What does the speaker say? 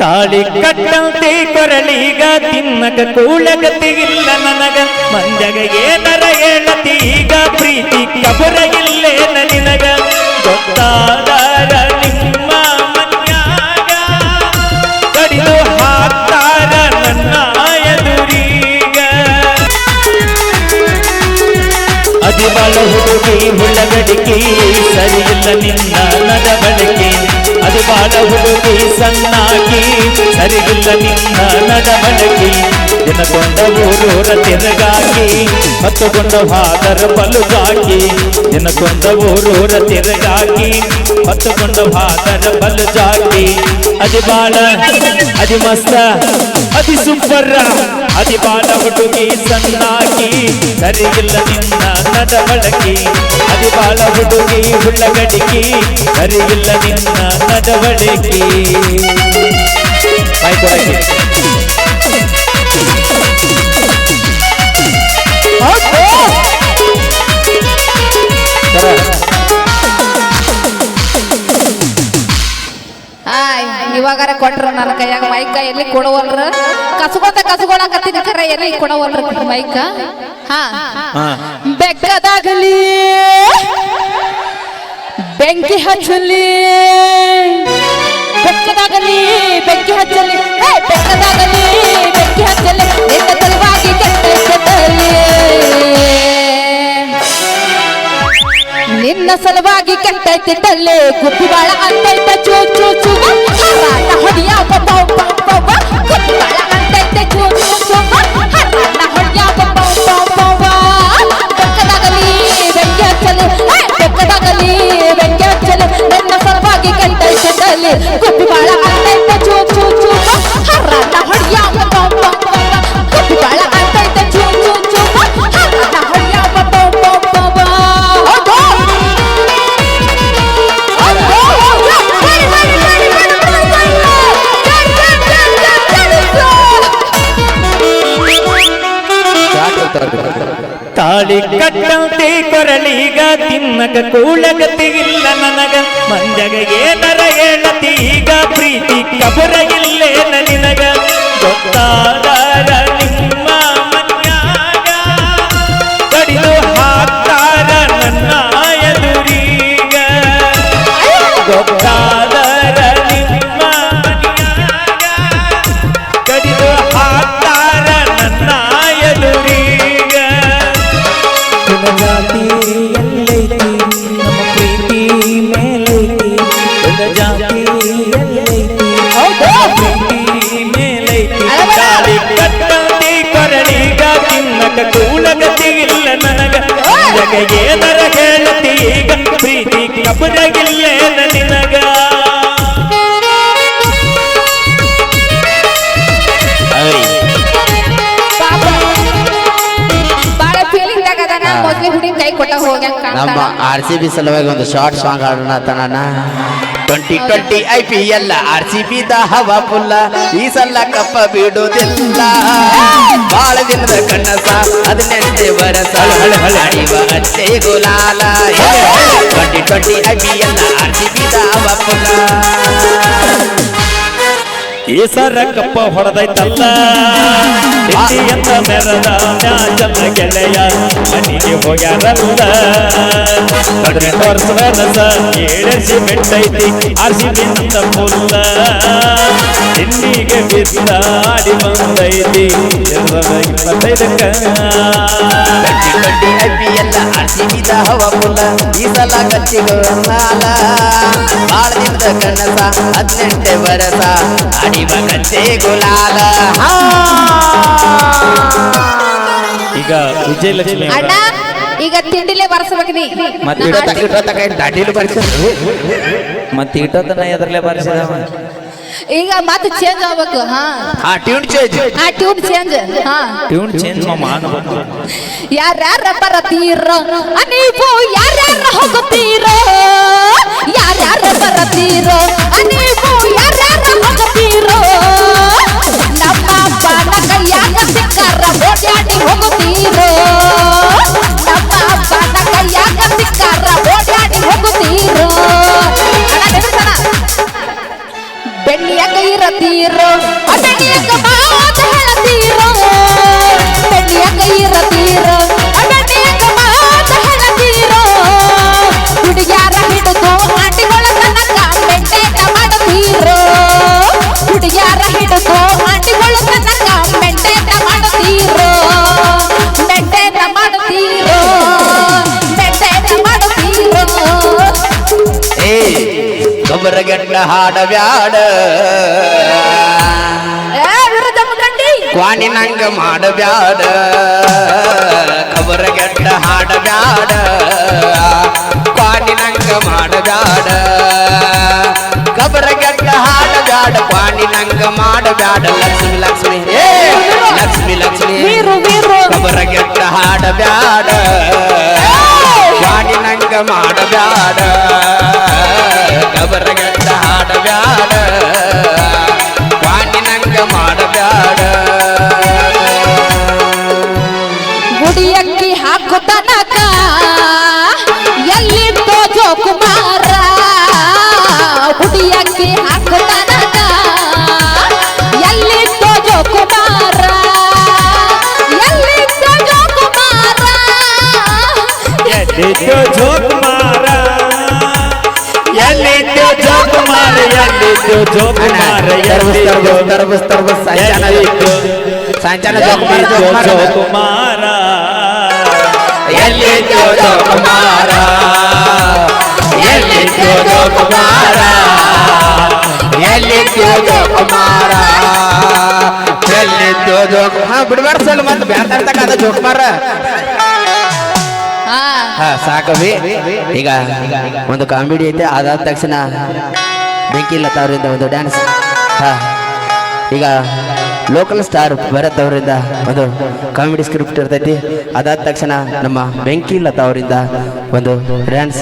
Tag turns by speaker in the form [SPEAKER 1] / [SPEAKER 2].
[SPEAKER 1] ತಾಳಿ ಕಟ್ಟಂತೆ ಕೊರಳೀಗ ತಿನ್ನಗ ಕೂಳಗತಿ ಇಲ್ಲ ನನಗ. ಮಂಜಗ ಏನರ ಹೇಳತಿ ಈಗ ಪ್ರೀತಿ ಕಬುರ ಇಲ್ಲೇ ಗೊತ್ತಾದಾರ ನಿಮ್ಮ ಮನ್ಯಾಗ. ಕಡಿದು ಹಾಕ್ತಾರ ನನ್ನ ಎದುರೀಗ. ಅದಿಬಾಳ ಹುಡುಗಿ ಹುಳಗಡಿಕೆ ಸರಿಯಿಲ್ಲ ನಿನ್ನ ಅದಿಬಾಳ ಹುಡುಗಿ ಸಣ್ಣಾಗಿ ಸರಿಯಿಲ್ಲ ನಿನ್ನ ನಡವಳಿಕೆ ದಿನಗೊಂಡ ಊರೂರ ತಿರುಗಾಕಿ ಹತ್ತುಕೊಂಡ ಹಾದರ ಬಲುಗಾಕಿ. ದಿನಗೊಂಡ ಊರೂರ ತಿರುಗಾಕಿ ಹತ್ತುಕೊಂಡ ಹಾದರ ಬಲುಜಾಕಿ. ಅದಿಬಾಳ ಅದಿ ಮಸ್ತ ಅದಿ ಸೂಪರ್ ಅದಿ ಬಾಳ ಹುಡುಗಿ ಸಣ್ಣಾಗಿ ಸರಿಗಿಲ್ಲ ನಿನ್ನ ನಡವಳಿಕೆ ಅದಿ ಬಾಳ ಹುಡುಗಿ ಹುಳಗಡಿಕಿ ಸರಿಗಿಲ್ಲ ನಿನ್ನ ನಡವಳಿಕೆ ಬಾಯ್
[SPEAKER 2] ಕೊಟ್ರ ನನ್ನ ಕೈಯಾಗ ಮೈಕ ಎಲ್ಲಿ ಕೊಡವಲ್ರ? ಕಸಗೋತ ಕಸಗೋಳಕತ್ತಿನ ಕರ ಎಲ್ಲಿ ಕೊಡವಲ್ರ ಮೈಕ? ಹಾ. ಬೆಕ್ಕದಾಗಲಿ ಬೆಂಕಿ ಹಚ್ಚಲಿ ಬೆಕ್ಕದಾಗಲಿ ಬೆಂಕಿ ಹಚ್ಚಲಿ. ಬೆಕ್ಕದಾಗಲಿ ಬೆಂಕಿ ಹಚ್ಚಲಿ. ನಿನ್ನ ಸಲುವಾಗಿ ಕೆಟ್ಟಲಿ ನಿನ್ನ ಸಲುವಾಗಿ ಕೆಟ್ಟೈತಿ ತಲ್ಲೆ ಗುಬ್ಬಿ ಬಾಳ ಅಂತೈತೆ
[SPEAKER 1] ತಾಳಿ ಕಟ್ಟಂತೆ ಕೊರಳೀಗ ತಿನ್ನಕ ಕೂಳಗತಿಗಿಲ್ಲ ನನಗ. ಮಂಜಗ ಏನರ ಹೇಳತಿ ಈಗ ಪ್ರೀತಿ ಕಬುರಗಿಲ್ಲೇನ ನಿನಗ ಕೂಲಗತಿ ಇಲ್ಲ ನನಗ. ಜಗ ಏನರ ಹೇಳತಿ ಈಗ? ಪ್ರೀತಿ ಕಬುರಗಿಲ್ಲೇನ ನಿನಗ?
[SPEAKER 3] ನಮ್ಮ ಆರ್ ಸಿ ಬಿ ಸಲುವಾಗಿ ಒಂದು ಶಾರ್ಟ್ ಸಾಂಗ್ ಆಡೋಣ ತನನ twenty twenty I P L R C B the ಹವಾ ಪುಲ್ಲ. ಈ ಸಲ ಕಪ್ಪ ಬಿಡುವುದಿಲ್ಲ ಬಾಳ ದಿನದ ಕನಸ. ಹದಿನೆಂಟು
[SPEAKER 1] ವರ್ಷ.
[SPEAKER 3] ಅಡಿವ ಅತ್ತೆ ಗುಲಾಲ. Twenty twenty I P L R C B
[SPEAKER 1] ಈ ಸರ ಕಪ್ಪ ಹೊಡೆದೈತಲ್ಲ ಅಂತ ಮೆರದ ಮ್ಯಾಚನ್ನ ಗೆಳೆಯ ಮನೆಗೆ ಹೋಗ್ಯಾರಲ್ಲ ವರ್ಷದ ನಸ ಏಳೆಸಿ ಬಿಟ್ಟೈತಿ ಆರ್ ಸಿ ಬಿ ನಂದ ಹಿಂದಿಗೆ ಬಿದ್ದ ಆಡಿ ಬಂದೈತಿ ಇಪ್ಪತ್ತೈದಕ್ಕ.
[SPEAKER 3] ಎಲ್ಲ twenty I P L R C B the ಹವಾ ಫುಲ್ಲ ಈ ಸಲ ಗಚ್ಚಿಗೋಲಾಲ ಬಾಳ ದಿನದ ಕನಸ ಹದಿನೆಂಟೆ ವರಸ ಅಡಿವ ಕಚ್ಚೆ ಗುಲಾಲ ಹಾ.
[SPEAKER 1] ಈಗ ವಿಜಯಲಕ್ಷ್ಮಿ
[SPEAKER 2] ಅಣ್ಣ ಈಗ ತಿಂಡಿಲೇ ಬರ್ಸ್ಬೇಕು ನೀ.
[SPEAKER 3] ಮತ್ತೆ ಇಡೋತಕ ಏನ್ ದಾಟಿಲು ಬರ್ಸಿದ್ರು
[SPEAKER 4] ಮತ್ತೆ ಇಟ್ಟೋತನ ಎದ್ರಲ್ಲೇ ಬಾರಿಸಿದವ
[SPEAKER 2] ಈಗ ಮತ್ತೆ ಚೇಂಜ್ ಆಗ್ಬೇಕು ಹಾ.
[SPEAKER 3] ಹಾ ಟ್ಯೂನ್ ಚೇಂಜ್
[SPEAKER 2] ಆ ಟ್ಯೂನ್ ಚೇಂಜ್ ಹಾ.
[SPEAKER 1] ಟ್ಯೂನ್ ಚೇಂಜ್ ಮಾಡಬೇಕು
[SPEAKER 2] ಯಾರ್ಯಾರ ಬರತೀರ ನೀವು ಯಾರ್ಯಾರ ಹೋಗುತ್ತೀರ ಯಾರ್ಯಾರ ಬರತೀರ
[SPEAKER 3] ಗೊಬ್ಬರಗೆಟ್ಟ ಹಾಡಬ್ಯಾಡ
[SPEAKER 2] ಕ್ವಾಣಿ
[SPEAKER 3] ನಂಗ ಮಾಡಬ್ಯಾಡ ಗೊಬ್ಬರಗೆಟ್ಟ ಹಾಡಬ್ಯಾಡ ಕ್ವಾಣಿ ನಂಗ ಮಾಡಬ್ಯಾಡ ಗೊಬ್ಬರಗೆಟ್ಟ ಹಾಡಬ್ಯಾಡ ಕ್ವಾಣಿ ನಂಗ ಮಾಡಬ್ಯಾಡ ಲಕ್ಷ್ಮಿ ಲಕ್ಷ್ಮಿ ಲಕ್ಷ್ಮಿ ಲಕ್ಷ್ಮಿ.
[SPEAKER 2] ವೀರು
[SPEAKER 3] ಹಾಡಬ್ಯಾಡ ಕ್ವಾಣಿ ನಂಗ ಮಾಡಬ್ಯಾಡ
[SPEAKER 2] barraca ಎಲ್ಲಿದ್ದೋ
[SPEAKER 1] ಜೋಕ್ ಮಾರ ಎಲ್ಲಿದ್ದೋ
[SPEAKER 3] ತರಬಸ್ ತರಬಸ್ ಸಂಚಾನ
[SPEAKER 1] ಎಲ್ಲಿದ್ದೋ
[SPEAKER 3] ಸಂಚಾನ
[SPEAKER 1] ಎಲ್ಲಿದ್ದೋ ಜೋಕ್ ಮಾರ
[SPEAKER 3] ಎಲ್ಲಿದ್ದೋ ಜೋಕುಮಾರ ಎಲ್ಲಿದ್ದೋ ಜೋಕುಮಾರ ಎಲ್ಲಿದ್ದೋ ಜೋಕುಮಾರ ಎಲ್ಲಿದ್ದೋ ಜೋಕ್ ಹಾ ಬಿಡ್ಬಾರ್ದು ಸಲ್ ಮತ್ತೆ ಬ್ಯಾತಾಡ್ತಕ್ಕ ಅದ ಜೋಕುಮಾರ
[SPEAKER 2] ಹಾ
[SPEAKER 3] ಹಾ ಸಾಕವಿ ಈಗ ಒಂದು ಕಾಮಿಡಿ ಐತೆ ಅದಾದ ತಕ್ಷಣ ಬೆಂಕಿ ಲತಾ ಅವರಿಂದ ಒಂದು ಡ್ಯಾನ್ಸ್ ಈಗ ಲೋಕಲ್ ಸ್ಟಾರ್ ಭರತ್ ಅವರಿಂದ ಒಂದು ಕಾಮಿಡಿ ಸ್ಕ್ರಿಪ್ಟ್ ಇರ್ತೈತಿ. ಅದಾದ ತಕ್ಷಣ ನಮ್ಮ ಬೆಂಕಿ ಲತಾ ಅವರಿಂದ ಒಂದು ಡ್ಯಾನ್ಸ್